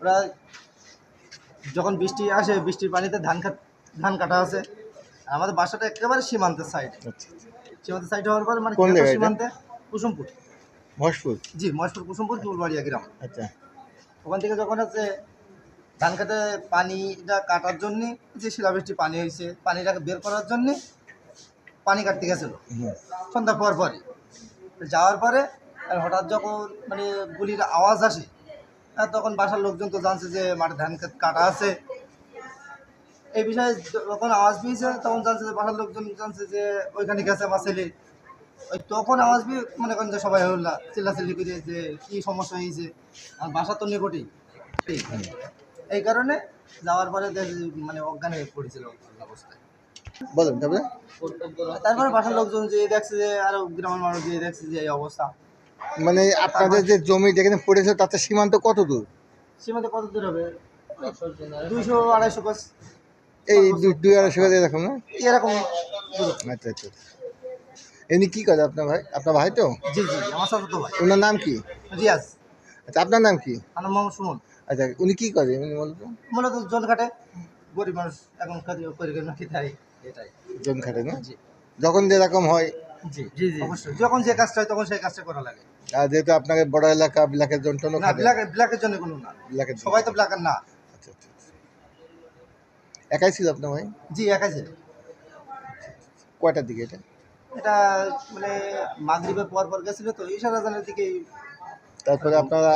ওরা যখন বৃষ্টি আসে বৃষ্টির পানিতে ধান ধান কাটা আছে। আর আমাদের বাসাটা একেবারে সীমান্তের সাইডে আচ্ছা সীমান্তের সাইডে হওয়ার পর মানে? সীমান্তে? কুসুমপুর। মহেশপুর? জি মহেশপুর কুসুমপুর কিউলবাড়িয়া গ্রাম। আচ্ছা। ওখান থেকে যখন হচ্ছে ধান কাটে পানিটা কাটার জন্য যে শিলাবৃষ্টি পানি হয়েছে পানিটাকে বের করার জন্য পানি কাটতে গেছিল। সন্ধ্যার পর পরে যাওয়ার পরে আর হঠাৎ যখন মানে গুলির আওয়াজ আসে তখন বাসার লোকজন তো জানছে যে মাঠে ধান কাট- কাটা আছে। এই বিষয়ে যখন আওয়াজ পেয়েছে তখন জানছে যে বাসার লোকজন জানছে যে ওইখানে গেছে আমার ছেলে। ওই তখন আওয়াজ পেয়ে মনে করেন যে সবাই হল্লা চিল্লাচিল্লি করে যে কী সমস্যা হয়েছে। আর বাসা তো নিকটেই। এই কারণে যাওয়ার পরে দেখ- মানে অজ্ঞান হয়ে পড়েছিল অবস্থায় বলেন তারপরে? তারপরে বাসার লোকজন যে দেখছে যে আরও গ্রামের মানুষ যে দেখছে যে এই অবস্থা। মানে আপনাদের যে জমি যেখানে পড়েছে তাতে সীমান্ত কত দূর? সীমান্ত কত দূর হবে? দুইশো আড়াইশো এই দুই আড়াইশো এরকম না? এরকম। আচ্ছা আচ্ছা এমনি কি করে আপনার ভাই? আপনার ভাই তো? জি জি আমার সাথে তো ভাই। ওনার নাম কি? রিয়াজ। আচ্ছা আপনার নাম কি? আমার মোহাম্মদ সুমন। আচ্ছা উনি কি করে এমনি মূলত? জল কাটে। গরিব মানুষ এখন করে না এটাই। জি। যখন যেরকম হয়। জি জি জি। অবশ্যই যখন যে কাজটা হয় তখন সেই কাজটা করা লাগে। আর যেহেতু আপনাকে বড় এলাকা ব্ল্যাকের যন্ত্রণা না খাটে ব্ল্যাক ব্ল্যাকের জন্য কোনো না। ব্ল্যাকের সবাই তো ব্ল্যাকের না। আচ্ছা আচ্ছা আচ্ছা। একাই ছিল আপনার ভাই? জি একাই ছিল। কয়টার দিকে এটা? এটা মানে মাগরিবের পর পর গেছিল তো ইশারা জানের দিকে তারপরে আপনারা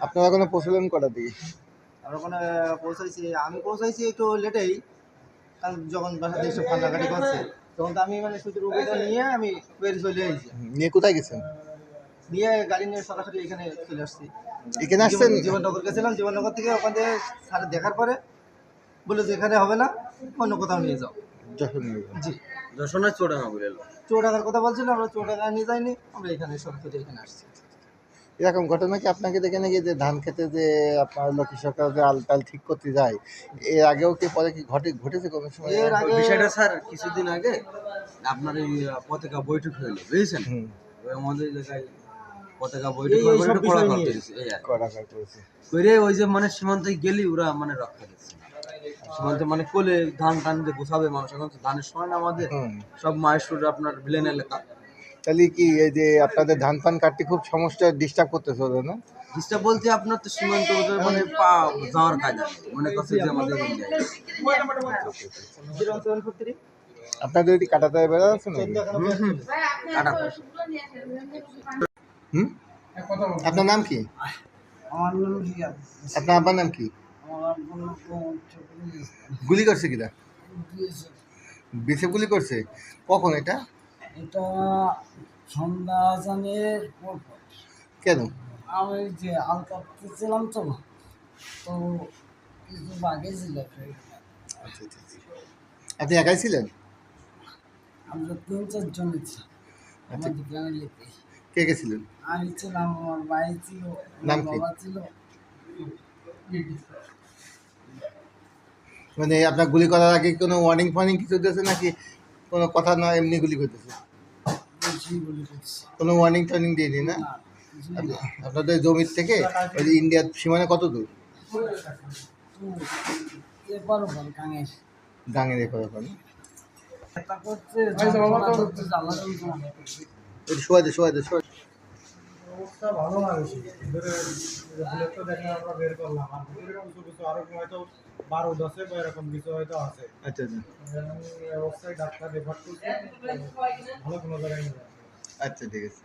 আপনারা কোনো প্রচলন করার দিকে? আর ওখানে পৌঁছাইছি আমি পৌঁছাইছি একটু লেটেই কারণ যখন বাসাতে এসে কান্নাকাটি করছে তখন তো আমি মানে শুধু রুগীটা নিয়ে আমি বেরিয়ে চলে এসেছি নিয়ে কোথায় গেছেন? নিয়ে গাড়ি নিয়ে সরাসরি এখানে চলে আসছি। এখানে আসছেন? জীবননগর গেছিলাম জীবননগর থেকে ওখান থেকে স্যার দেখার পরে বলে যে এখানে হবে না অন্য কোথাও নিয়ে যাও। জি। বলে কথা বলছিল আমরা নিয়ে যাইনি আমরা এখানে সরাসরি এখানে আসছি। এরকম ঘটনা কি আপনাকে দেখে নাকি যে ধান খেতে যে আপনার লক্ষ্মী সরকার যে আলটাল ঠিক করতে যায় এর আগেও কি পরে কি ঘটে ঘটেছে কোনো সময়? এর আগে বিষয়টা স্যার কিছুদিন আগে আপনার এই পতাকা বৈঠক হইল বুঝেছেন? আমাদের জায়গায় পতাকা বৈঠক। করা করেছে। করে ওই যে মানে সীমান্তে গেলি ওরা মানে রক্ষা দিচ্ছে সীমান্তে মানে কোলে ধান টান যে গোছাবে মানুষ এখন ধানের সময় না আমাদের। সব মায়েশ্বর আপনার ভিলেন এলাকা তাহলে কি এই যে আপনাদের ধান পান কাটতে খুব সমস্যা ডিস্টার্ব করতেছে ওদের না? জিনিসটা বলতে আপনার তো সীমান্ত ওদের মানে পা যাওয়ার কাজ মনে করছে যে আমাদের আপনাদের কাটাতে বেড়া আছে না হুম? আপনার নাম কি? আমার নাম রিয়াজ আপনার আব্বার নাম কি? আমার গুলি করছে কিনা? বিসে গুলি করছে? কখন এটা? এটা সন্ধ্যা আজানের পর। কেন? আমি যে আল কাটতেছিলাম তো তো কিছু বাগে ছিল আচ্ছা আচ্ছা আচ্ছা। আপনি একাই ছিলেন? আমরা তিন চারজন ছিলাম। আমাদের ফ্যামিলিতে কে কে ছিলেন? আমি ছিলাম আমার ভাই ছিল নাম কি? বাবা ছিল। মানে আপনার গুলি করার আগে কোনো ওয়ার্নিং ফার্নিং কিছু দিয়েছে নাকি? কোনো কথা না এমনি গুলি করতেছে? কোনো ওয়ার্নিং টার্নিং দিয়েনি না? না না। আপনাদের জমির থেকে ওই ইন্ডিয়ার সীমানা কত দূর? গাঙের এ ওখানে একটু শোয়া দে শোয়া দে শোয়া অবস্থা ভালো আমরা বের করলাম। আর এরকম কিছু কিছু আরও হয়তো বারো বা এরকম কিছু হয়তো আছে। আচ্ছা আচ্ছা। অবস্থায় ডাক্তার রেফার করছে। ভালো কোনো জায়গায় আচ্ছা ঠিক আছে।